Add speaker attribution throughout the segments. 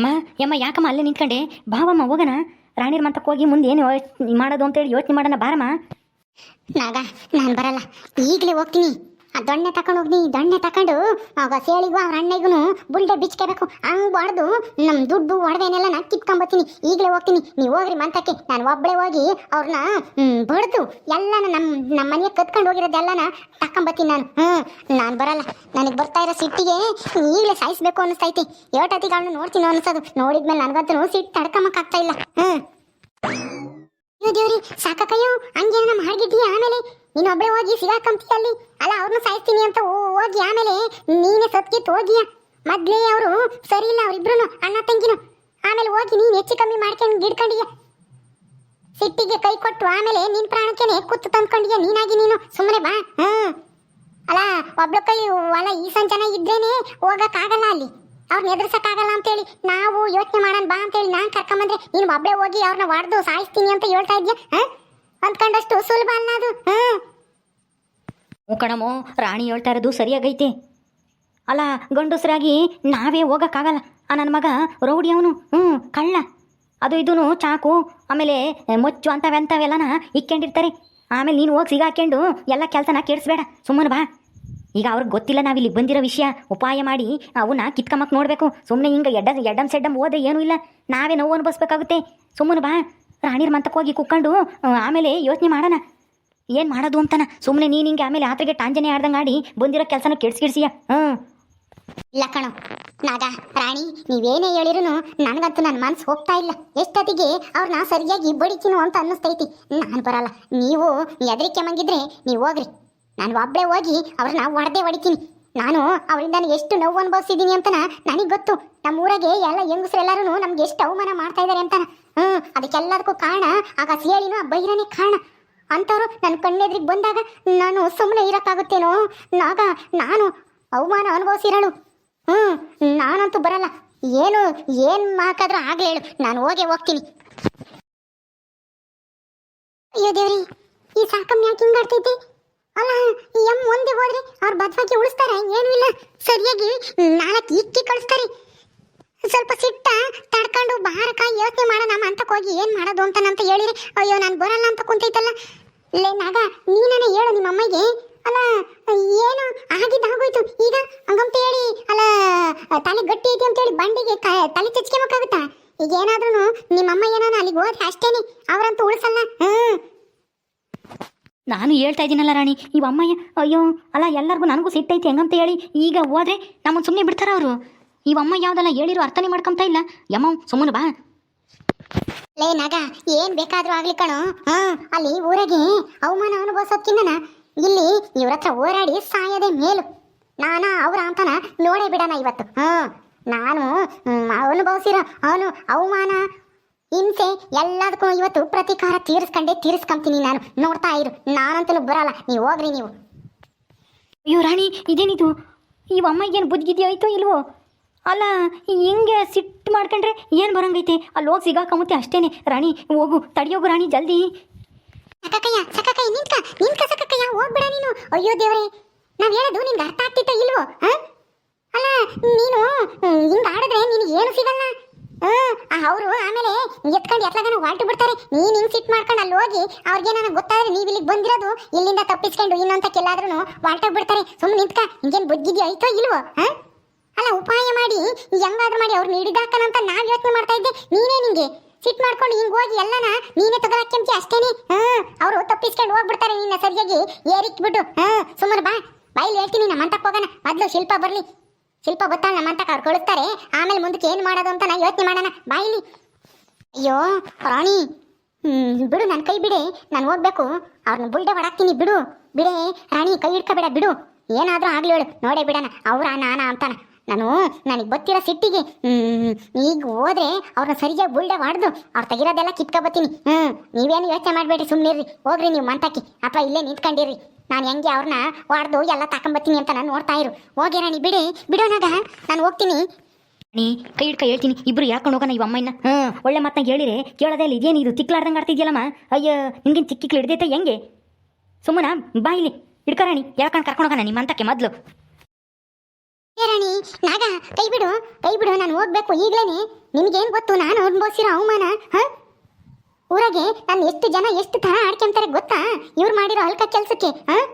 Speaker 1: ಅಮ್ಮ ಯಮ್ಮ, ಯಾಕಮ್ಮ ಅಲ್ಲೇ ನಿಂತ್ಕೊಂಡೆ? ಬಾವಮ್ಮ ಹೋಗೋಣ. ರಾಣಿರ್ ಮಂತಕ್ಕೆ ಹೋಗಿ ಮುಂದೆ ಏನು ಯೋಚ್- ಮಾಡೋದು ಅಂತೇಳಿ ಯೋಚನೆ ಮಾಡೋಣ, ಬಾರಮ್ಮ.
Speaker 2: ನಾಗ, ನಾನು ಬರಲ್ಲ. ಈಗಲೇ ಹೋಗ್ತೀನಿ. ಆ ದೊಣ್ಣೆ ತಕೊಂಡು ಹೋಗ್ನಿ ದೊಣ್ಣೆ ತಕೊಂಡು ಆಗ ಸೇಳಿಗೂ ಅವ್ರ ಅಣ್ಣಗೂ ಬುಲ್ಡೆ ಬಿಚ್ಕೋಬೇಕು. ಹಂಗೆ ಹೊಡೆದು ನಮ್ಮ ದುಡ್ಡು ಒಡವೆನೆಲ್ಲ ನಾನು ಕಿತ್ಕೊಂಬತ್ತೀನಿ. ಈಗಲೇ ಹೋಗ್ತೀನಿ. ನೀವು ಹೋಗ್ರಿ ಮಂತಕ್ಕೆ. ನಾನು ಒಬ್ಬಳೇ ಹೋಗಿ ಅವ್ರನ್ನ ಬಡ್ದು ಎಲ್ಲನ ನಮ್ಮ ನಮ್ಮ ಮನೆಗೆ ಕತ್ಕೊಂಡು ಹೋಗಿರೋದೆಲ್ಲನ ತಕೊಂಬತ್ತೀನಿ ನಾನು. ಹ್ಞೂ ನಾನು ಬರಲ್ಲ. ನನಗೆ ಬರ್ತಾ ಇರೋ ಸಿಟ್ಟಿಗೆ ಈಗಲೇ ಸಾಯಿಸ್ಬೇಕು ಅನ್ನಿಸ್ತೈತಿ. ಏಟತ್ತಿಗೆ ಅವಳು ನೋಡ್ತೀನಿ ಅನ್ನಿಸೋದು. ನೋಡಿದ್ಮೇಲೆ ನನಗಂತೂ ಸಿಟ್ಟು ತಡ್ಕೊಂಬಕ್ಕಾಗ್ತಾ ಇಲ್ಲ. ಹ್ಞೂ ದೇವ್ರಿ, ಸಾಕಕ್ಕಯ್ಯೋ ನಮ್ಮ ಮಾಡ್ಗಿದ್ದೀಯ ಆಮೇಲೆ? ನೀನು ಒಬ್ಬಳೆ ಹೋಗಿ ಸಿಗಾಕಂತೀಯ ಅಲ್ಲಿ? ಅಲ್ಲ ಅವ್ರನ್ನ ಸಾಯಿಸ್ತೀನಿ ಅಂತ ಹೋಗಿ ಆಮೇಲೆ ನೀನೇ ಸತ್ಕಿತ್ತು ಹೋಗಿಯ? ಮೊದ್ಲೇ ಅವರು ಸರಿ ಇಲ್ಲ ಅವ್ರಿಬ್ರು ಅಣ್ಣ ತಂಗಿನು. ಆಮೇಲೆ ಹೋಗಿ ನೀನು ಹೆಚ್ಚು ಕಮ್ಮಿ ಮಾಡ್ಕೊಂಡು ಗಿಡ್ಕೊಂಡಿಯ ಸಿಟ್ಟಿಗೆ ಕೈ ಕೊಟ್ಟು ಆಮೇಲೆ ನಿನ್ ಪ್ರಾಣಕ್ಕೇನೆ ಕುತ್ತು ತಂದ್ಕೊಂಡಿಯ ನೀನಾಗಿ ನೀನು? ಸುಮ್ಮನೆ ಬಾ. ಹ್ಮ್. ಅಲ್ಲ, ಒಬ್ಳ ಕೈ, ಅಲ್ಲ, ಈ ಸಂಜನ ಇದ್ರೇನೆ ಹೋಗಕ್ಕಾಗಲ್ಲ ಅಲ್ಲಿ. ಅವ್ರನ್ನ ಎದುರ್ಸಕ್ಕಾಗಲ್ಲ ಅಂತೇಳಿ. ನಾವು ಯೋಚನೆ ಮಾಡೋಣ ಬಾ ಅಂತೇಳಿ ನಾನು ಕರ್ಕೊಂಬಂದ್ರೆ ನೀನು ಒಬ್ಬಳೆ ಹೋಗಿ ಅವ್ರನ್ನ ಹೊಡೆದು ಸಾಯಿಸ್ತೀನಿ ಅಂತ ಹೇಳ್ತಾ ಇದ್ಯಾ? ಹಾ ಅಂದ್ಕೊಂಡಷ್ಟು ಸುಲಭ ಅಲ್ಲ ಅದು ಹ್ಮ್
Speaker 1: ಕಣಮೋ, ರಾಣಿ ಹೇಳ್ತಾ ಇರೋದು ಸರಿಯಾಗೈತೆ. ಅಲ್ಲ, ಗಂಡಸರಾಗಿ ನಾವೇ ಹೋಗಕ್ಕಾಗಲ್ಲ. ಆ ನನ್ನ ಮಗ ರೌಡಿ ಅವನು ಹ್ಞೂ ಕಳ್ಳ. ಅದು ಇದೂ ಚಾಕು, ಆಮೇಲೆ ಮೊಚ್ಚು ಅಂತವೆ ಅಂತವೆಲ್ಲನ ಇಕ್ಕೊಂಡಿರ್ತಾರೆ. ಆಮೇಲೆ ನೀನು ಹೋಗಿ ಸಿಗಾಕೊಂಡು ಎಲ್ಲ ಕೆಲಸನ ಕೇಳಿಸ್ಬೇಡ ಸುಮ್ಮನೆ ಬಾ. ಈಗ ಅವ್ರಿಗೆ ಗೊತ್ತಿಲ್ಲ ನಾವು ನಾವಿಲ್ಲಿ ಬಂದಿರೋ ವಿಷಯ. ಉಪಾಯ ಮಾಡಿ ಅವನ್ನ ಕಿತ್ಕಮಕ್ಕೆ ನೋಡಬೇಕು. ಸುಮ್ಮನೆ ಹಿಂಗೆ ಎಡ್ಡ ಎಡ್ಡಮ್ ಸೆಡ್ಡಮ್ ಓದೇ ಏನೂ ಇಲ್ಲ. ನಾವೇ ನೋವು ಅನುಭವಿಸ್ಬೇಕಾಗುತ್ತೆ. ಸುಮ್ಮನೆ ಬಾ. ರಾಣಿರ್ ಮಂತಕ್ಕೆ ಹೋಗಿ ಕುಕ್ಕೊಂಡು ಆಮೇಲೆ ಯೋಚನೆ ಮಾಡೋಣ. ಏನು ಮಾಡೋದು ಅಂತಾನ? ಸುಮ್ಮನೆ ನೀನು ಹಿಂಗೆ ಆಮೇಲೆ ಆತರಿಗೆ ಟಾಂಜನೆ ಆಡ್ದಂಗೆ ಆಡಿ ಬಂದಿರೋ ಕೆಲಸನ ಕೆಡ್ಸ್ಕಿಡ್ಸಿಯ ಹ್ಞೂ.
Speaker 2: ಇಲ್ಲ ಕಣೋ. ನಾಗ, ರಾಣಿ, ನೀವೇನೇ ಹೇಳಿರೂ ನನಗಂತೂ ನನ್ನ ಮನಸ್ಸು ಹೋಗ್ತಾ ಇಲ್ಲ. ಎಷ್ಟೊತ್ತಿಗೆ ಅವ್ರನ್ನ ಸರಿಯಾಗಿ ಬಡಿತೀನು ಅಂತ ಅನ್ನಿಸ್ತೈತಿ. ನಾನು ಬರಲ್ಲ. ನೀವು ಎದರಿಕೆ ಮಂಗಿದ್ರೆ ನೀವು ಹೋಗ್ರಿ. ನಾನು ಒಬ್ಬಳೇ ಹೋಗಿ ಅವ್ರನ್ನ ಹೊಡೆದೇ ಹೊಡಿತೀನಿ. ನಾನು ಅವರಿಂದ ಎಷ್ಟು ನೋವು ಅನುಭವಿಸಿದ್ದೀನಿ ಅಂತನ ನನಗೆ ಗೊತ್ತು. ನಮ್ಮ ಊರಾಗೆ ಎಲ್ಲ ಹೆಂಗಸರೆಲ್ಲರೂ ನಮ್ಗೆ ಎಷ್ಟು ಅವಮಾನ ಮಾಡ್ತಾ ಇದ್ದಾರೆ ಅಂತಾನ. ಹ್ಞೂ ಅದಕ್ಕೆಲ್ಲದಕ್ಕೂ ಕಾರಣ ಆಗ ಸಿಯಳಿನೂ ಆ ಬೈರನೇ ಕಾರಣ. ಅಂಥವ್ರು ನನ್ನ ಕಣ್ಣೆದ್ರಿಗೆ ಬಂದಾಗ ನಾನು ಸುಮ್ಮನೆ ಇರೋಕ್ಕಾಗುತ್ತೇನೋ? ನಾಗ ನಾನು ಅವಮಾನ ಅನುಭವಿಸಿರಳು. ಹ್ಮ್, ನಾನಂತೂ ಬರಲ್ಲ. ಏನು, ಏನ್ ಮಾಕಾದ್ರೂ ಆಗ್ಲೇ ನಾನು ಹೋಗೇ ಹೋಗ್ತೀನಿ. ಅಯ್ಯೋ ದೇವ್ರಿ, ಈ ಸಾಕಮ್ಮ ಯಾಕೆ ಹಿಂಗಾಡ್ತೈತಿ ಅಲ್ಲ, ಈ ಎಂ ಒಂದೇ ಹೋದ್ರೆ ಅವ್ರ ಬದ್ವಾಗಿ ಉಳಿಸ್ತಾರೆ? ಏನೂ ಇಲ್ಲ. ಸರಿಯಾಗಿ ನಾಲ್ಕು ಇಕ್ಕಿ ಕಳಿಸ್ತಾರೆ. ಸ್ವಲ್ಪ ಸಿಟ್ಟ ಬಾರಕ ಯೋಚನೆ ಮಾಡೋಣ ಅಂತ ಹೋಗಿ ಏನ್ ಮಾಡೋದು ಅಂತ ಅಂತ ಹೇಳಿರಿ. ಅಯ್ಯೋ, ನಾನು ಬರಲ್ಲ ಅಂತ ಕುಂತೈತಲ್ಲ. ಲೇ, ನಾಗ ನೀನೇ ಹೇಳು ನಿಮ್ಮ ಅಮ್ಮಗೆ ಅಲ್ಲ, ಏನು? ಆಗಿದ್ದಾಗೋಯ್ತು ಈಗ, ಹಂಗಂತ ಹೇಳಿ, ಅಲ್ಲ, ತಲೆ ಗಟ್ಟಿ ಐತಿ ಅಂತ ಹೇಳಿ ಬಂಡಿಗೆ ತಲೆ ಚಚ್ಕೋಬೇಕಾಗುತ್ತಾ? ಈಗ ಏನಾದ್ರೂ ನಿಮ್ಮ ಅಮ್ಮ ಏನಾನ ಅಲ್ಲಿಗೆ ಹೋದ್ರೆ ಅಷ್ಟೇನೆ. ಅವರಂತೂ ಉಳಿಸಲ್ಲ. ಹ್ಮ್.
Speaker 1: ನಾನು ಹೇಳ್ತಾ ಇದ್ದೀನಲ್ಲ ರಾಣಿ ಈ ಅಮ್ಮಯ್ಯ, ಅಯ್ಯೋ, ಅಲ್ಲ, ಎಲ್ಲರಿಗೂ ನನಗೂ ಸಿಟ್ಟೈತಿ, ಹೆಂಗಂತ ಹೇಳಿ ಈಗ ಹೋದ್ರೆ ನಮ್ಮನ್ನು ಸುಮ್ಮನೆ ಬಿಡ್ತಾರ ಅವರು. ಇವ ಅಮ್ಮ ಯಾವ್ದಲ್ಲ ಹೇಳಿರೋ ಅರ್ಥನೇ ಮಾಡ್ಕೊಂತ ಇಲ್ಲ. ಯಮ್ಮ ಸುಮ್ಮನೆ ಬಾ.
Speaker 2: ಲೇ ನಾಗ ಏನ್ ಬೇಕಾದ್ರೂ ಆಗ್ಲಿ ಕಣೋ. ಹಾ ಅಲ್ಲಿ ಊರಾಗೆ ಅವಮಾನ ಅನುಭವಿಸೋದ್ಕಿಂತನ ಇಲ್ಲಿ ಇವ್ರ ಹತ್ರ ಹೋರಾಡಿ ಸಾಯದೆ ಮೇಲು. ನಾನ ಅವ್ರ ಅಂತನ ನೋಡೇ ಬಿಡಣ ಇವತ್ತು. ಹಾ ನಾನು ಅನುಭವಿಸಿರೋ ಅವನು ಅವಮಾನ ಹಿಂಸೆ ಎಲ್ಲದಕ್ಕೂ ಇವತ್ತು ಪ್ರತೀಕಾರ ತೀರಿಸ್ಕೊಂಡೇ ತೀರಿಸ್ಕೊಂತೀನಿ ನಾನು. ನೋಡ್ತಾ ಇರು ನಾನಂತಲೂ ಬರಲ್ಲ. ನೀವು ಹೋಗ್ರಿ ನೀವು.
Speaker 1: ಅಯ್ಯೋ ರಾಣಿ ಇದೇನಿದು? ಇವ ಅಮ್ಮ ಏನು ಬುದ್ಧಿಗಿದೆಯೋ ಆಯ್ತೋ ಇಲ್ವೋ? ಅಲ್ಲ, ಹಿಂಗೆ ಸಿಟ್ಟು ಮಾಡ್ಕೊಂಡ್ರೆ ಏನು ಬರಂಗೈತೆ? ಅಲ್ಲಿ ಹೋಗಿ ಸಿಗಾಕಮುತ್ತೆ ಅಷ್ಟೇನೆ. ರಾಣಿ, ಹೋಗು, ತಡಿಯೋಗು ರಾಣಿ, ಜಲ್ದಿ.
Speaker 2: ಸಕಕಯ್ಯ ಸಕಕಯ್ಯ ನಿಂತ್ಕ ನಿಂತ್ಕ ಸಕಕಯ್ಯ ಹೋಗ್ಬಿಡ ನೀನು. ಅಯ್ಯೋ ದೇವರೇ, ನಾವು ಹೇಳೋದು ನಿಂಗೆ ಅರ್ಥ ಆಗ್ತಿತ್ತ ಇಲ್ವೋ? ಅಲ್ಲ, ನೀನು ಹಿಂಗೆ ಆಡಿದ್ರೆ ನಿನಗೆ ಏನು ಸಿಗಲ್ಲ? ಅವರು ಆಮೇಲೆ ಎತ್ಕೊಂಡು ಎತ್ಲಾಗನ ಹೊರಟು ಬಿಡ್ತಾರೆ. ನೀನು ಹಿಂಗೆ ಸಿಟ್ ಮಾಡ್ಕೊಂಡು ಅಲ್ಲಿ ಹೋಗಿ ಅವ್ರಿಗೆ ನನಗೆ ಗೊತ್ತಾದ್ರೆ ನೀವು ಇಲ್ಲಿಗೆ ಬಂದಿರೋದು. ಇಲ್ಲಿಂದ ತಪ್ಪಿಸ್ಕೊಂಡು ಇನ್ನೊಂತ ಕೆಲ್ಲಾದ್ರೂ ಹೊರಟು ಬಿಡ್ತಾರೆ. ಸುಮ್ಮನೆ ನಿಂತ್ಕ, ಹಿಂಗೇನು ಬುದ್ಧಿದ್ಯೋ ಆಯ್ತೋ ಇಲ್ವೋ? ಹ? ಅಲ್ಲ, ಉಪಾಯ ಮಾಡಿ, ಹೆಂಗಾದ್ರೂ ಮಾಡಿ, ಅವ್ರು ನೀಡಿದಾಕನಂತ ನಾನು ಯೋಚನೆ ಮಾಡ್ತಾ ಇದ್ದೆ. ನೀನೇ ನಿಂಗೆ. ಸಿಟ್ ಮಾಡ್ಕೊಂಡು ಹಿಂಗ್ ಹೋಗಿ ಎಲ್ಲನ ನೀನೇ ತಗೊಳಕ್ಕೆ ಅಷ್ಟೇನೆ. ಹ್ಮ್, ಅವರು ತಪ್ಪಿಸ್ಕೊಂಡು ಹೋಗ್ಬಿಡ್ತಾರೆ ನಿನ್ನ ಸರಿಯಾಗಿ. ಏರಿಕ್ ಬಿಟ್ಟು ಹ್ಮ್, ಸುಮ್ಮನೆ ಬಾ. ಬಾಯಲ್ಲಿ ಹೇಳ್ತೀನಿ, ನಮ್ಮ ಅಂತಕ್ಕೆ ಹೋಗೋಣ. ಮೊದ್ಲು ಶಿಲ್ಪ ಬರ್ಲಿ. ಶಿಲ್ಪ ಬತ್ತಾಳ ನಮ್ಮ ಅಂತಕ್ಕೆ ಅವ್ರು ಕಳಿಸ್ತಾರೆ ಆಮೇಲೆ ಮುಂದಕ್ಕೆ ಏನು ಮಾಡೋದು ಅಂತ ನಾನು ಯೋಚನೆ ಮಾಡೋಣ. ಬಾಯಿಲಿ ಅಯ್ಯೋ, ರಾಣಿ. ಹ್ಮ್, ಬಿಡು ನನ್ನ ಕೈ ಬಿಡಿ. ನಾನು ಹೋಗ್ಬೇಕು. ಅವ್ರನ್ನ ಬುಲ್ಡೆ ಹೊಡಾಕ್ತೀನಿ ಬಿಡು. ಬಿಡೇ, ರಾಣಿ, ಕೈ ಹಿಡ್ಕೊಬೇಡ, ಬಿಡು. ಏನಾದ್ರೂ ಆಗ್ಲಿ ಹೇಳು. ನೋಡೇ ಬಿಡೋಣ. ಅವ್ರ, ನಾನ ಅಂತಾನ. ನಾನು ನನಗೆ ಗೊತ್ತಿರೋ ಸಿಟ್ಟಿಗೆ ಹ್ಮ್, ಈಗ ಹೋದ್ರೆ ಅವ್ರನ್ನ ಸರಿಯಾಗಿ ಬುಲ್ಡೆ ಹೊಡೆದು ಅವ್ರು ತೆಗಿರೋದೆಲ್ಲ ಕಿತ್ಕೊಬತ್ತೀನಿ ಹ್ಮ್ ನೀವೇನು ಯೋಚನೆ ಮಾಡಬೇಡ್ರಿ ಸುಮ್ಮನಿರ್ರಿ ಹೋಗ್ರಿ ನೀವು ಮಂತಾಕಿ ಅಥವಾ ಇಲ್ಲೇ ನಿಂತ್ಕೊಂಡಿರ್ರಿ. ನಾನು ಹೆಂಗೆ ಅವ್ರನ್ನ ಹೊಡೆದು ಎಲ್ಲ ತಕೊಂಬತ್ತೀನಿ ಅಂತ ನಾನು ನೋಡ್ತಾ ಇರು. ಹೋಗಿ ರಾಣಿ ಬಿಡಿ ಬಿಡೋನಾಗ ನಾನು ಹೋಗ್ತೀನಿ.
Speaker 1: ನೀ ಕೈ ಹಿಡ್ಕ ಹೇಳ್ತೀನಿ ಇಬ್ರು ಯಾಕೊಂಡು ಹೋಗೋಣ ಇವ ಅಮ್ಮನ ಹ್ಞೂ ಒಳ್ಳೆ ಮಾತನ್ನ ಹೇಳಿರಿ ಕೇಳೋದೇ ಇಲ್ಲ ಇದೇನು ಇದು ತಿಕ್ಲಾರ್ದಂಗೆ ಆಡ್ತಿದ್ಯಲ್ಲಮ್ಮ? ಅಯ್ಯೋ ನಿನ್ಗೇನು ಚಿಕ್ಕಿ ಹಿಡ್ದೈತೆ ಹೆಂಗೆ? ಸುಮ್ಮನ ಬಾ ಇಲ್ಲಿ ಹಿಡ್ಕ ರಾಣಿ ಯಾಕಂಡು ಕರ್ಕೊಂಡು ಹೋಗೋಣ ನಿಮ್ಮ ಅಂತಕ್ಕೆ ಮೊದಲು.
Speaker 2: ರಾಣಿ, ನಾಗ ಕೈ ಬಿಡು ಕೈ ಬಿಡು ನಾನು ಹೋಗ್ಬೇಕು, ಈಗ್ಲೇನೆ. ನಿಮ್ಗೇನ್ ಗೊತ್ತು, ನಾನು ಅನುಭವಿಸಿರೋ ಅವಮಾನ, ಹ? ಊರಾಗೆ ನಾನು ಎಷ್ಟು ಜನ ಎಷ್ಟು ತರ ಆಡ್ಕೊಂತಾರೆ ಗೊತ್ತಾ? ಇವ್ರು ಮಾಡಿರೋ ಅಲ್ಕ ಕೆಲಸಕ್ಕೆ, ಹ?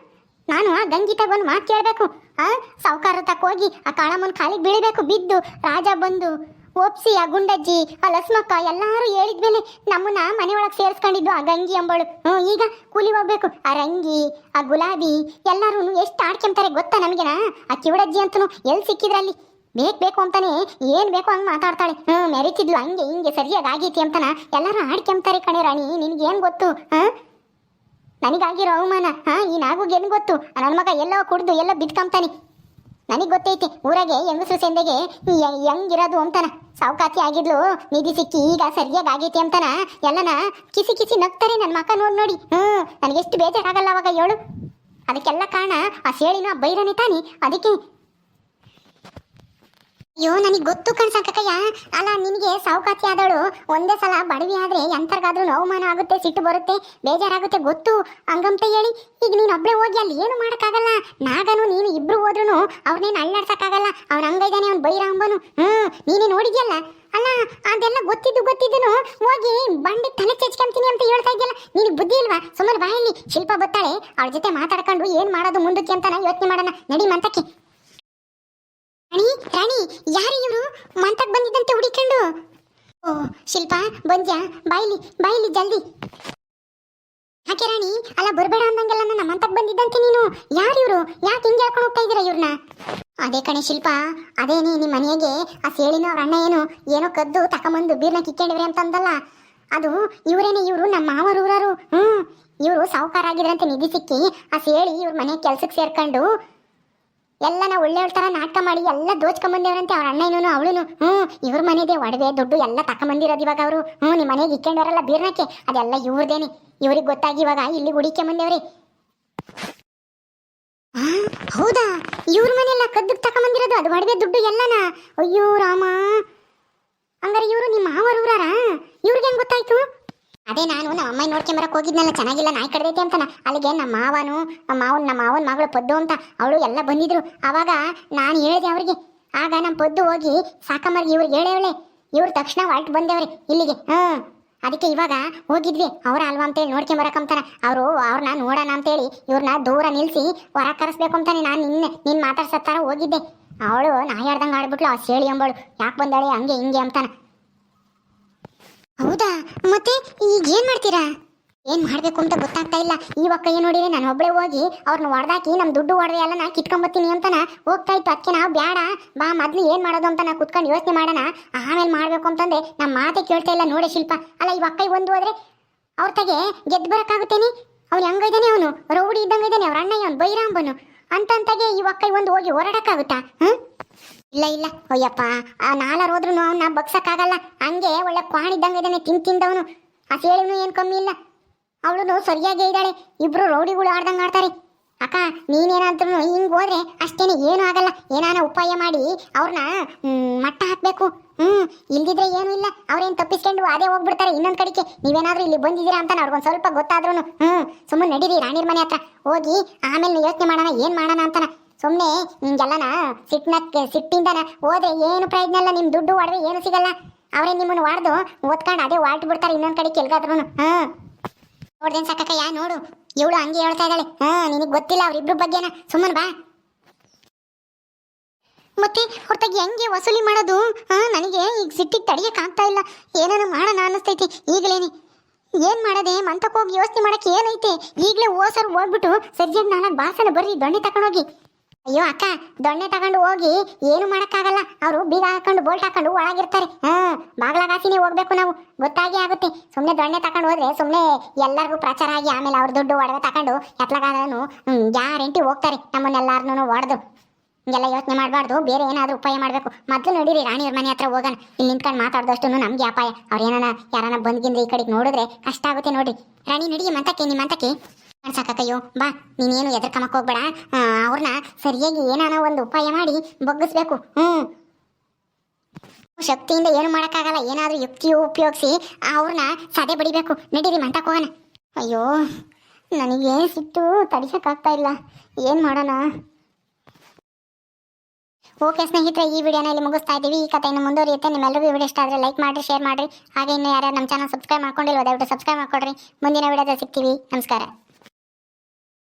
Speaker 2: ನಾನು ಆ ಗಂಗಿತಾಗ ಒಂದು ಮಾತು ಕೇಳಬೇಕು ಆ ಸಾವುಕಾರ ತಕ್ಕೋಗಿ ಆ ಕಾಳಮ್ಮನ ಕಾಲಿಗೆ ಬೀಳಬೇಕು, ಬಿದ್ದು, ರಾಜ ಬಂದು ಒಪ್ಸಿ, ಆ ಗುಂಡಜ್ಜಿ, ಆ ಲಸ್ಮಕ್ಕ ಎಲ್ಲಾರು ಹೇಳಿದ್ಮೇಲೆ ನಮ್ಮನ್ನ ಮನೆಯೊಳಗೆ ಸೇರಿಸ್ಕೊಂಡಿದ್ದು ಆ ಗಂಗಿ ಅಂಬಳು. ಹ್ಞೂ ಈಗ ಕೂಲಿ ಹೋಗ್ಬೇಕು. ಆ ರಂಗಿ, ಆ ಗುಲಾಬಿ ಎಲ್ಲರೂ ಎಷ್ಟು ಆಡ್ಕೊಂತಾರೆ ಗೊತ್ತಾ ನಮಗೆನಾ? ಆ ಕಿವಡಜ್ಜಿ ಅಂತನು ಎಲ್ಲಿ ಸಿಕ್ಕಿದ್ರಲ್ಲಿ? ಬೇಕು ಬೇಕು ಅಂತಾನೆ, ಏನು ಬೇಕು ಹಂಗೆ ಮಾತಾಡ್ತಾಳೆ. ಹ್ಞೂ ಮೆರಿತಿದ್ಲು, ಹಂಗೆ ಹಿಂಗೆ ಸರಿಯಾಗಿ ಆಗೈತಿ ಅಂತನ. ಎಲ್ಲರೂ ಆಡ್ಕೊಂತಾರೆ ಕಣೆ ರಾಣಿ, ನಿನಗೇನು ಗೊತ್ತು? ಹಾಂ? ನನಗಾಗಿರೋ ಅವಮಾನ, ಹಾಂ, ಈ ಏನು ಗೊತ್ತು? ನನ್ನ ಮಗ ಎಲ್ಲೋ ಕುಡ್ದು ಎಲ್ಲೋ ಬಿದ್ಕಂತಾನೆ ನನಗೆ ಗೊತ್ತೈತಿ, ಊರಾಗೆ ಹೆಂಗಸರು ಸೆಂದೆಗೆ ಹೆಂಗಿರೋದು ಅಂತಾನ. ಸಾವುಕಾತಿ ಆಗಿದ್ಲು, ನಿಧಿ ಸಿಕ್ಕಿ ಈಗ ಸರಿಯಾಗಿ ಆಗೈತಿ ಅಂತಾನ. ಎಲ್ಲನ ಕಿಸಿ ಕಿಸಿ ನಗ್ತಾರೆ ನನ್ನ ಮಕ ನೋಡಿ ನೋಡಿ. ಹ್ಮ್ ನನಗೆಷ್ಟು ಬೇಜಾರಾಗಲ್ಲ ಅವಾಗ ಹೇಳು ಅದಕ್ಕೆಲ್ಲ ಕಾರಣ ಆ ಸೇಳಿನ ಆ ತಾನೆ ತಾನಿ. ಅದಕ್ಕೆ ಅಯ್ಯೋ, ನನಗೆ ಗೊತ್ತು ಕಣ್ ಸಂಕಕ್ಕಯ್ಯ. ಅಲ್ಲ, ನಿನಗೆ ಸಾವುಕಾತಿ ಆದಳು. ಒಂದೇ ಸಲ ಬಡವಿ ಆದರೆ ಎಂತರ್ಗಾದ್ರೂ ಅವಮಾನ ಆಗುತ್ತೆ, ಸಿಟ್ಟು ಬರುತ್ತೆ, ಬೇಜಾರಾಗುತ್ತೆ, ಗೊತ್ತು? ಹಂಗಂತ ಹೇಳಿ, ಈಗ ನೀನು ಒಬ್ಬಳೇ ಹೋಗಿ ಅಲ್ಲಿ ಏನು ಮಾಡೋಕ್ಕಾಗಲ್ಲ? ನಾಗನು ನೀನು ಇಬ್ರು ಹೋದ್ರು ಅವ್ರನ್ನೇನು ಅಳ್ಳಾಡ್ಸೋಕ್ಕಾಗಲ್ಲ. ಅವ್ನ ಹಂಗೈದಾನೆ, ಅವ್ನು ಬೈರಾಂಬನು ಹ್ಞೂ ನೀನೇ ನೋಡಿದ್ಯಲ್ಲ? ಅಲ್ಲ, ಅದೆಲ್ಲ ಗೊತ್ತಿದ್ದು ಗೊತ್ತಿದ್ದನು ಹೋಗಿ ಬಂಡಿ ತಲೆ ಚೆಚ್ಕೊಂತೀನಿ ಅಂತ ಹೇಳ್ತಾ ಇದೆಯಲ್ಲ? ನೀನು ಬುದ್ಧಿ ಇಲ್ವಾ? ಸುಮ್ಮನೆ ಬಾಯಲ್ಲಿ ಶಿಲ್ಪ ಬತ್ತಾಳೆ. ಅವ್ರ ಜೊತೆ ಮಾತಾಡ್ಕೊಂಡು ಏನು ಮಾಡೋದು ಮುಂದಕ್ಕೆ ಅಂತ ಯೋಚನೆ ಮಾಡೋಣ. ನಡಿ ಮಂತಕ್ಕೆ. ರಾಣಿ ರಾಣಿ, ಯಾರು ಇವರು? ಮಂತಕ್ ಬಂದಿದ್ದಂತೆ ಹುಡಿಕೊಂಡು. ಓ, ಶಿಲ್ಪ, ಬಂದ್ಯಾ? ಬಾಯ್ಲಿ ಬಾಯ್ಲಿ, ಜಲ್ದಿ. ಯಾಕೆ ರಾಣಿ? ಅಲ್ಲ, ಬರಬೇಡ ಅಂದಂಗೆಲ್ಲ ನನ್ನ ಮಂತಕ್ ಬಂದಿದ್ದಂತೆ ನೀನು. ಯಾರು ಇವರು? ಯಾಕೆ ಹಿಂಗೆ ಹೇಳ್ಕೊಂಡು ಹೋಗ್ತಾ ಇದ್ದೀರಾ ಇವ್ರನ್ನ? ಅದೇ ಕಣೆ ಶಿಲ್ಪ, ಅದೇನೇ ನಿಮ್ಮ ಮನೆಗೆ ಆ ಸೇಳಿನ ಅಣ್ಣ ಏನು? ಏನೋ ಕದ್ದು ತಕೊಂಬಂದು ಬೀರ್ನ ಕಿಕ್ಕೊಂಡಿವ್ರಿ ಅಂತಂದಲ್ಲ. ಅದು ಇವರೇನೆ ಇವರು, ನಮ್ಮ ಮಾವರು ಊರರು ಹ್ಮ್, ಇವರು ಸಾಹುಕಾರ ಆಗಿದ್ರಂತೆ ನಿಧಿ ಸಿಕ್ಕಿ, ಆ ಸೇಳಿ ಇವ್ರ ಮನೆ ಕೆಲ್ಸಕ್ಕೆ ಸೇರ್ಕೊಂಡು ಎಲ್ಲ ನಾವು ಒಳ್ಳೆ ತರ ನಾಟಕ ಮಾಡಿ, ಎಲ್ಲ ದೋಚ್ಕೊಂಬಂದೇವ್ರಂತೆ, ಅವ್ರ ಅಣ್ಣ ಏನೂ ಅವಳು ಹ್ಞೂ ಇವ್ರ ಮನೆಗೆ ಒಡವೆ, ದುಡ್ಡು, ಎಲ್ಲ ತಕೊಂಬಂದಿರೋದು ಇವಾಗ ಅವರು. ಹ್ಞೂ ನಿಮ್ಮ ಮನೆಗೆ ಇಕ್ಕೊಂಡವರಲ್ಲ ಬೀರ್ನಕ್ಕೆ, ಅದೆಲ್ಲ ಇವ್ರದೇನೆ. ಇವ್ರಿಗೆ ಗೊತ್ತಾಗಿ ಇವಾಗ ಇಲ್ಲಿ ಹುಡಿಕೆ ಬಂದೇವ್ರಿ ಹೌದಾ? ಇವ್ರ ಮನೆಯಲ್ಲ ಕದ್ದಕ್ಕೆ ತಕೊಂಬಂದಿರೋದು, ಅದು ಒಡವೆ, ದುಡ್ಡು ಎಲ್ಲನ? ಅಯ್ಯೋ ರಾಮ. ಹಂಗಾರೆ ಇವರು ನಿಮ್ಮ ಮಾವರ ಊರಾರ ಇವ್ರಿಗೆ ಹೆಂಗ್ ಗೊತ್ತಾಯ್ತು ಅದೇ ನಾನು ನಮ್ಮ ಅಮ್ಮ ನೋಡ್ಕೊಂಬರಕ್ ಹೋಗಿದ್ನಲ್ಲ, ಚೆನ್ನಾಗಿಲ್ಲ, ನಾಯಿ ಕಡ್ದೈತೆ ಅಂತಾನ. ಅಲ್ಲಿಗೆ ನಮ್ಮ ಮಾವನು, ನಮ್ಮ ಮಾವನ್, ನಮ್ಮ ಮಾವನ ಮಗಳು ಪದ್ದು ಅಂತ ಅವಳು ಎಲ್ಲ ಬಂದಿದ್ರು. ಅವಾಗ ನಾನು ಹೇಳಿದೆ ಅವ್ರಿಗೆ, ಆಗ ನಮ್ಮ ಪದ್ದು ಹೋಗಿ ಸಾಕಮ್ಮರ್ಗೆ ಇವ್ರಿಗೆ ಹೇಳೇವಳೆ. ಇವ್ರು ತಕ್ಷಣ ಹೊರಟು ಬಂದೇವ್ರಿ ಇಲ್ಲಿಗೆ. ಹ್ಮ್. ಅದಕ್ಕೆ ಇವಾಗ ಹೋಗಿದ್ವಿ. ಅವ್ರ ಅಲ್ವಾ ಅಂತೇಳಿ ನೋಡ್ಕೊಂಬರಕಂತಾನ ಅವರು ಅವ್ರನ್ನ ನೋಡೋಣ ಅಂತೇಳಿ ಇವ್ರನ್ನ ದೂರ ನಿಲ್ಸಿ ಹೊರ ಕರೆಸ್ಬೇಕು ಅಂತಾನೆ ನಾನು ನಿನ್ನೆ ನಿನ್ನ ಮಾತಾಡ್ಸತ್ತಾರ ಹೋಗಿದ್ದೆ. ಅವಳು ನಾಯಿ ಆಡ್ದಂಗೆ ಆಡ್ಬಿಟ್ಲು, ಆ ಸೇಳಿ ಅಂಬಳು. ಯಾಕೆ ಬಂದಾಳೆ, ಹಂಗೆ ಹಿಂಗೆ ಅಂತಾನ. ಹೌದಾ? ಮತ್ತೆ ಈಗ ಏನ್ ಮಾಡ್ತೀರಾ? ಏನ್ ಮಾಡ್ಬೇಕು ಅಂತ ಗೊತ್ತಾಗ್ತಾ ಇಲ್ಲ. ಈ ಒಕ್ಕ ಏನ್ ನೋಡಿದ್ರೆ ನಾನು ಒಬ್ಳೆ ಹೋಗಿ ಅವ್ರನ್ನ ಹೊಡೆದಾಕಿ ನಮ್ ದುಡ್ಡು ಒಡವೆ ಎಲ್ಲ ನಾ ಕಿತ್ಕೊಂಬತ್ತೀನಿ ಅಂತಾನ ಹೋಗ್ತಾ ಇತ್ತು. ಅದಕ್ಕೆ ನಾವು ಬೇಡ ಬಾ, ಮೊದ್ಲು ಏನ್ ಮಾಡೋದು ಅಂತ ನಾ ಕುತ್ಕೊಂಡು ಯೋಚನೆ ಮಾಡೋಣ. ಆಮೇಲೆ ಮಾಡ್ಬೇಕು ಅಂತಂದ್ರೆ ನಮ್ಮ ಮಾತೆ ಕೇಳ್ತಾ ಇಲ್ಲ ನೋಡೆ ಶಿಲ್ಪ. ಅಲ್ಲ, ಈ ಒಕ್ಕ ಒಂದು ಹೋದ್ರೆ ಅವ್ರ ತಗೆ ಗೆದ್ದು ಬರಕ್ಕಾಗುತ್ತೇನೆ ಅವ್ನು ಹೆಂಗೈದಾನೆ ಅವನು. ರೌಡಿ ಇದ್ದಂಗ ಇದ್ದಾನೆ ಅವ್ರ ಅಣ್ಣ ಅವ್ನು ಬೈರಾಂಬನು. ಅಂತಂತಗೆ ಈ ಒಕ್ಕ ಒಂದು ಹೋಗಿ ಹೊರಡಕ್ಕಾಗುತ್ತಾ? ಹ್ಮ್? ಇಲ್ಲ ಇಲ್ಲ. ಅಯ್ಯಪ್ಪ, ಆ ನಾಲ್ವರು ಹೋದ್ರು ಅವನ್ನ ಬಗ್ಸಕ್ಕಾಗಲ್ಲ. ಹಂಗೆ ಒಳ್ಳೆ ಕ್ವಾಣಿದ್ದಂಗೆ ಇದ್ದಾನೆ ತಿನ್ ತಿಂದವನು. ಆ ಸೇಳಿನೂ ಏನು ಕಮ್ಮಿ ಇಲ್ಲ. ಅವಳು ಸರಿಯಾಗೇ ಇದ್ದಾಳೆ. ಇಬ್ರು ರೌಡಿಗಳು ಆಡ್ದಂಗೆ ಆಡ್ತಾರೆ. ಅಕ್ಕ ನೀನೇನಾದ್ರೂ ಹಿಂಗ್ ಹೋದ್ರೆ ಅಷ್ಟೇನೆ, ಏನು ಆಗಲ್ಲ. ಏನಾನ ಉಪಾಯ ಮಾಡಿ ಅವ್ರನ್ನ ಮಟ್ಟ ಹಾಕ್ಬೇಕು. ಹ್ಮ್, ಇಲ್ದಿದ್ರೆ ಏನು ಇಲ್ಲ. ಅವ್ರೇನ್ ತಪ್ಪಿಸ್ಕೊಂಡು ಅದೇ ಹೋಗ್ಬಿಡ್ತಾರೆ ಇನ್ನೊಂದ್ ಕಡೆಗೆ. ನೀವೇನಾದ್ರೂ ಇಲ್ಲಿ ಬಂದಿದ್ದೀರಾ ಅಂತ ಅವ್ರಿಗೊಂದು ಸ್ವಲ್ಪ ಗೊತ್ತಾದ್ರೂ ಹ್ಮ್ ಸುಮ್ಮನೆ ನಡೀರಿ ರಾಣಿರ್ ಮನೆ ಹತ್ರ. ಹೋಗಿ ಆಮೇಲೆ ಯೋಚನೆ ಮಾಡೋಣ, ಏನ್ ಮಾಡೋಣ ಅಂತಾನ. ಸುಮ್ಮನೆ ನಿಂಗೆಲ್ಲನ ಸಿಟ್ಟಿನ ಸಿಟ್ಟಿಂದನ ಹೋದ್ರೆ ಏನು ಪ್ರಯೋಜನ ಇಲ್ಲ, ನಿಮ್ ದುಡ್ಡು ಒಡವೆ ಏನು ಸಿಗಲ್ಲ. ಅವರೇ ನಿಮ್ಮನ್ನು ವಾಡ್ದು ಓದ್ಕೊಂಡು ಅದೇ ವಾಲ್ಟ್ ಬಿಡ್ತಾರೆ, ಇನ್ನೊಂದು ಕಡೆ ಕೆಲ್ಗಾದ್ರೂ ಹ್ಮ್ ನೋಡ್ದೇನ್ ಸಾಕಕ್ಕಯ್ಯ ನೋಡು. ಇವಳು ಹಂಗೆ ಹೇಳ್ತಾ ಇದ್ದಾಳೆ. ಹಾ, ನಿನಗೆ ಗೊತ್ತಿಲ್ಲ ಅವ್ರಿಬ್ರು ಬಗ್ಗೆನ? ಸುಮ್ಮನೆ ಬಾ. ಮತ್ತೆ ಹೊರತಾಗಿ ಹೆಂಗೆ ವಸೂಲಿ ಮಾಡೋದು? ಹಾ, ನನಗೆ ಈಗ ಸಿಟ್ಟಿಗೆ ತಡಿಯಕ್ ಆಗ್ತಾ ಇಲ್ಲ. ಏನಾನ ಮಾಡೋಣ ಅನ್ನಿಸ್ತೈತಿ. ಈಗಲೇನೆ ಏನು ಮಾಡದೆ? ಮಂತಕ್ಕೆ ಹೋಗಿ ಯೋಚನೆ ಮಾಡಕ್ಕೆ ಏನೈತೆ? ಈಗಲೇ ಓಸರ್ ಹೋಗ್ಬಿಟ್ಟು ಸರಿಯಾಗಿ ನಾಲ್ಕು ಬಾಸನ ಬರ್ರಿ, ದೊಣ್ಣೆ ತಗೊಂಡೋಗಿ ಅಯ್ಯೋ ಅಕ್ಕ, ದೊಣ್ಣೆ ತಗೊಂಡು ಹೋಗಿ ಏನು ಮಾಡಕ್ಕಾಗಲ್ಲ. ಅವರು ಬೀಗ ಹಾಕೊಂಡು ಬೋಲ್ಟ್ ಹಾಕೊಂಡು ಒಳಗಿರ್ತಾರೆ. ಹಾ, ಬಾಗ್ಲಾಗಾಸಿನೇ ಹೋಗ್ಬೇಕು ನಾವು. ಗೊತ್ತಾಗಿ ಆಗುತ್ತೆ. ಸುಮ್ಮನೆ ದೊಣ್ಣೆ ತಗೊಂಡು ಹೋದ್ರೆ ಸುಮ್ಮನೆ ಎಲ್ಲರಿಗೂ ಪ್ರಚಾರ ಆಗಿ ಆಮೇಲೆ ಅವ್ರ ದುಡ್ಡು ಒಡವೆ ತಗೊಂಡು ಎತ್ಲಗಾದ್ರೂ ಗ್ಯಾರಂಟಿ ಹೋಗ್ತಾರೆ ನಮ್ಮನ್ನೆಲ್ಲಾರನು ಹೊಡೆದು ಹಿಂಗೆಲ್ಲ ಯೋಚನೆ ಮಾಡಬಾರ್ದು. ಬೇರೆ ಏನಾದರೂ ಉಪಾಯ ಮಾಡಬೇಕು. ಮೊದಲು ನೋಡಿರಿ, ರಾಣಿಯವ್ರ ಮನೆ ಹತ್ರ ಹೋಗೋಣ. ಇಲ್ಲಿ ನಿಂತ್ಕೊಂಡು ಮಾತಾಡ್ದಷ್ಟು ನಮಗೆ ಅಪಾಯ. ಅವ್ರು ಏನಾನ ಯಾರನ್ನ ಬಂದ್ಗಿಂದ್ರೆ ಈ ಕಡೆಗೆ ನೋಡಿದ್ರೆ ಕಷ್ಟ ಆಗುತ್ತೆ ನೋಡ್ರಿ. ರಾಣಿ ನಡಿಗೆ ಮಂತಕ್ಕೆ ನಿಮ್ಮ ಮಂತಕ್ಕೆ ಸಾಕಕ್ಕಯ್ಯೋ, ಬಾ, ನೀನೇನು ಎದ್ರಕಮಕ್ ಹೋಗ್ಬೇಡ. ಅವ್ರನ್ನ ಸರಿಯಾಗಿ ಏನಾನ ಒಂದು ಉಪಾಯ ಮಾಡಿ ಬಗ್ಗಿಸ್ಬೇಕು. ಹ್ಮ್. ಶಕ್ತಿಯಿಂದ ಏನು ಮಾಡೋಕ್ಕಾಗಲ್ಲ, ಏನಾದರೂ ಯುಕ್ತಿಯು ಉಪಯೋಗಿಸಿ ಅವ್ರನ್ನ ಸದೆ ಬಡಿಬೇಕು. ನಡೀರಿ ಮಂಟಕ್ಕೆ ಹೋಗೋಣ. ಅಯ್ಯೋ, ನನಗೆ ಸಿಟ್ಟು ತಡಿಸಕ್ಕಾಗ್ತಾ ಇಲ್ಲ. ಏನು ಮಾಡೋಣ? ಓಕೆ ಸ್ನೇಹಿತರೆ, ಈ ವಿಡಿಯೋನ ಇಲ್ಲಿ ಮುಗಿಸ್ತಾ ಇದ್ದೀವಿ. ಈ ಕಥೆಯನ್ನು ಮುಂದುವರಿಯುತ್ತೆ. ನಿಮ್ಮೆಲ್ಲರಿಗೂ ವಿಡಿಯೋ ಇಷ್ಟ ಆದರೆ ಲೈಕ್ ಮಾಡಿ ಶೇರ್ ಮಾಡಿರಿ. ಹಾಗೆ ಇನ್ನು ಯಾರ್ಯಾರು ನಮ್ಮ ಚಾನಲ್ ಸಬ್ಸ್ಕ್ರೈಬ್ ಮಾಡ್ಕೊಂಡಿಲ್ವ, ದಯವಿಟ್ಟು ಸಬ್ಸ್ಕ್ರೈಬ್ ಮಾಡ್ಕೊಡ್ರಿ. ಮುಂದಿನ ವಿಡಿಯೋದಲ್ಲಿ ಸಿಗ್ತೀವಿ. ನಮಸ್ಕಾರ.